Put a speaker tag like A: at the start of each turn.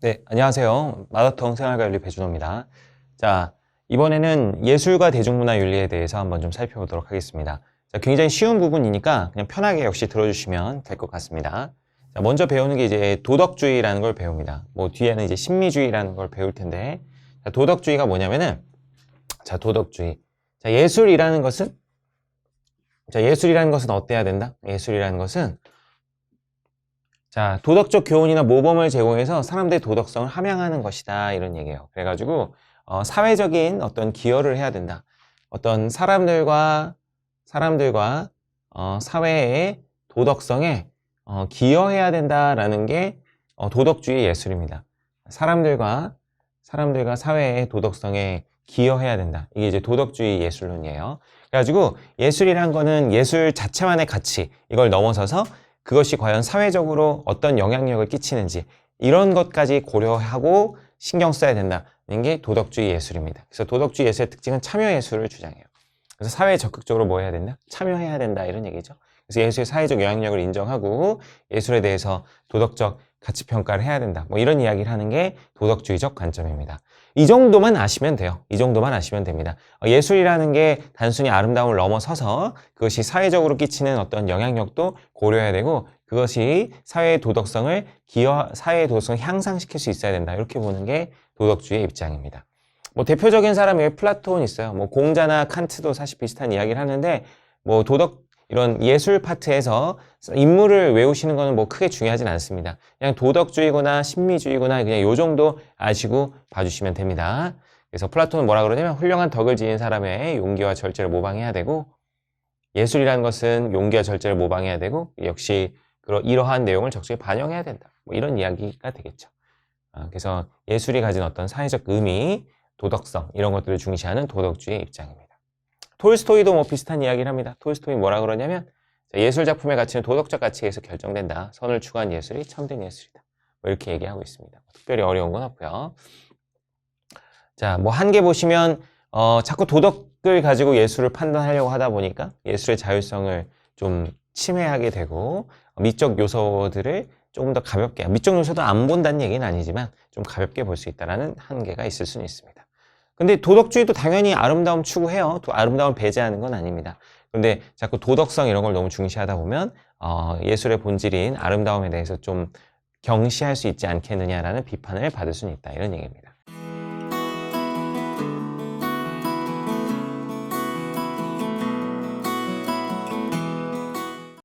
A: 네, 안녕하세요. 마더통 생활관리 배준호입니다. 자, 이번에는 예술과 대중문화 윤리에 대해서 한번 좀 살펴보도록 하겠습니다. 자, 굉장히 쉬운 부분이니까 그냥 편하게 역시 들어주시면 될 것 같습니다. 자, 먼저 배우는 게 이제 도덕주의라는 걸 배웁니다. 뭐 뒤에는 이제 신미주의라는 걸 배울 텐데, 자, 도덕주의가 뭐냐면은, 자, 도덕주의. 자, 예술이라는 것은, 자, 예술이라는 것은 어때야 된다? 예술이라는 것은 자, 도덕적 교훈이나 모범을 제공해서 사람들의 도덕성을 함양하는 것이다. 이런 얘기예요. 그래가지고, 어, 사회적인 어떤 기여를 해야 된다. 어떤 사람들과, 사람들과, 어, 사회의 도덕성에, 어, 기여해야 된다라는 게, 어, 도덕주의 예술입니다. 사람들과, 사람들과 사회의 도덕성에 기여해야 된다. 이게 이제 도덕주의 예술론이에요. 그래가지고, 예술이란 거는 예술 자체만의 가치, 이걸 넘어서서 그것이 과연 사회적으로 어떤 영향력을 끼치는지 이런 것까지 고려하고 신경 써야 된다는 게 도덕주의 예술입니다. 그래서 도덕주의 예술의 특징은 참여 예술을 주장해요. 그래서 사회에 적극적으로 뭐 해야 된다? 참여해야 된다 이런 얘기죠. 그래서 예술의 사회적 영향력을 인정하고 예술에 대해서 도덕적 가치 평가를 해야 된다. 뭐 이런 이야기를 하는 게 도덕주의적 관점입니다. 이 정도만 아시면 돼요. 이 정도만 아시면 됩니다. 어, 예술이라는 게 단순히 아름다움을 넘어서서 그것이 사회적으로 끼치는 어떤 영향력도 고려해야 되고 그것이 사회의 도덕성을 기여, 사회의 도덕성을 향상시킬 수 있어야 된다. 이렇게 보는 게 도덕주의의 입장입니다. 뭐 대표적인 사람이 플라톤 있어요. 뭐 공자나 칸트도 사실 비슷한 이야기를 하는데 뭐 도덕 이런 예술 파트에서 인물을 외우시는 거는 뭐 크게 중요하진 않습니다. 그냥 도덕주의거나 신미주의거나 그냥 요 정도 아시고 봐주시면 됩니다. 그래서 플라톤은 뭐라 그러냐면 훌륭한 덕을 지닌 사람의 용기와 절제를 모방해야 되고 예술이라는 것은 용기와 절제를 모방해야 되고 역시 이러한 내용을 적절히 반영해야 된다. 뭐 이런 이야기가 되겠죠. 아, 그래서 예술이 가진 어떤 사회적 의미, 도덕성 이런 것들을 중시하는 도덕주의 입장입니다. 톨스토이도 뭐 비슷한 이야기를 합니다. 톨스토이 뭐라 그러냐면 예술 작품의 가치는 도덕적 가치에서 결정된다. 선을 추구한 예술이 참된 예술이다. 뭐 이렇게 얘기하고 있습니다. 특별히 어려운 건 없고요. 자, 뭐 한 개 보시면 어, 자꾸 도덕을 가지고 예술을 판단하려고 하다 보니까 예술의 자율성을 좀 침해하게 되고 미적 요소들을 조금 더 가볍게 미적 요소도 안 본다는 얘기는 아니지만 좀 가볍게 볼 수 있다는 한계가 있을 수는 있습니다. 근데 도덕주의도 당연히 아름다움 추구해요. 또 아름다움을 배제하는 건 아닙니다. 근데 자꾸 도덕성 이런 걸 너무 중시하다 보면 어, 예술의 본질인 아름다움에 대해서 좀 경시할 수 있지 않겠느냐라는 비판을 받을 수는 있다. 이런 얘기입니다.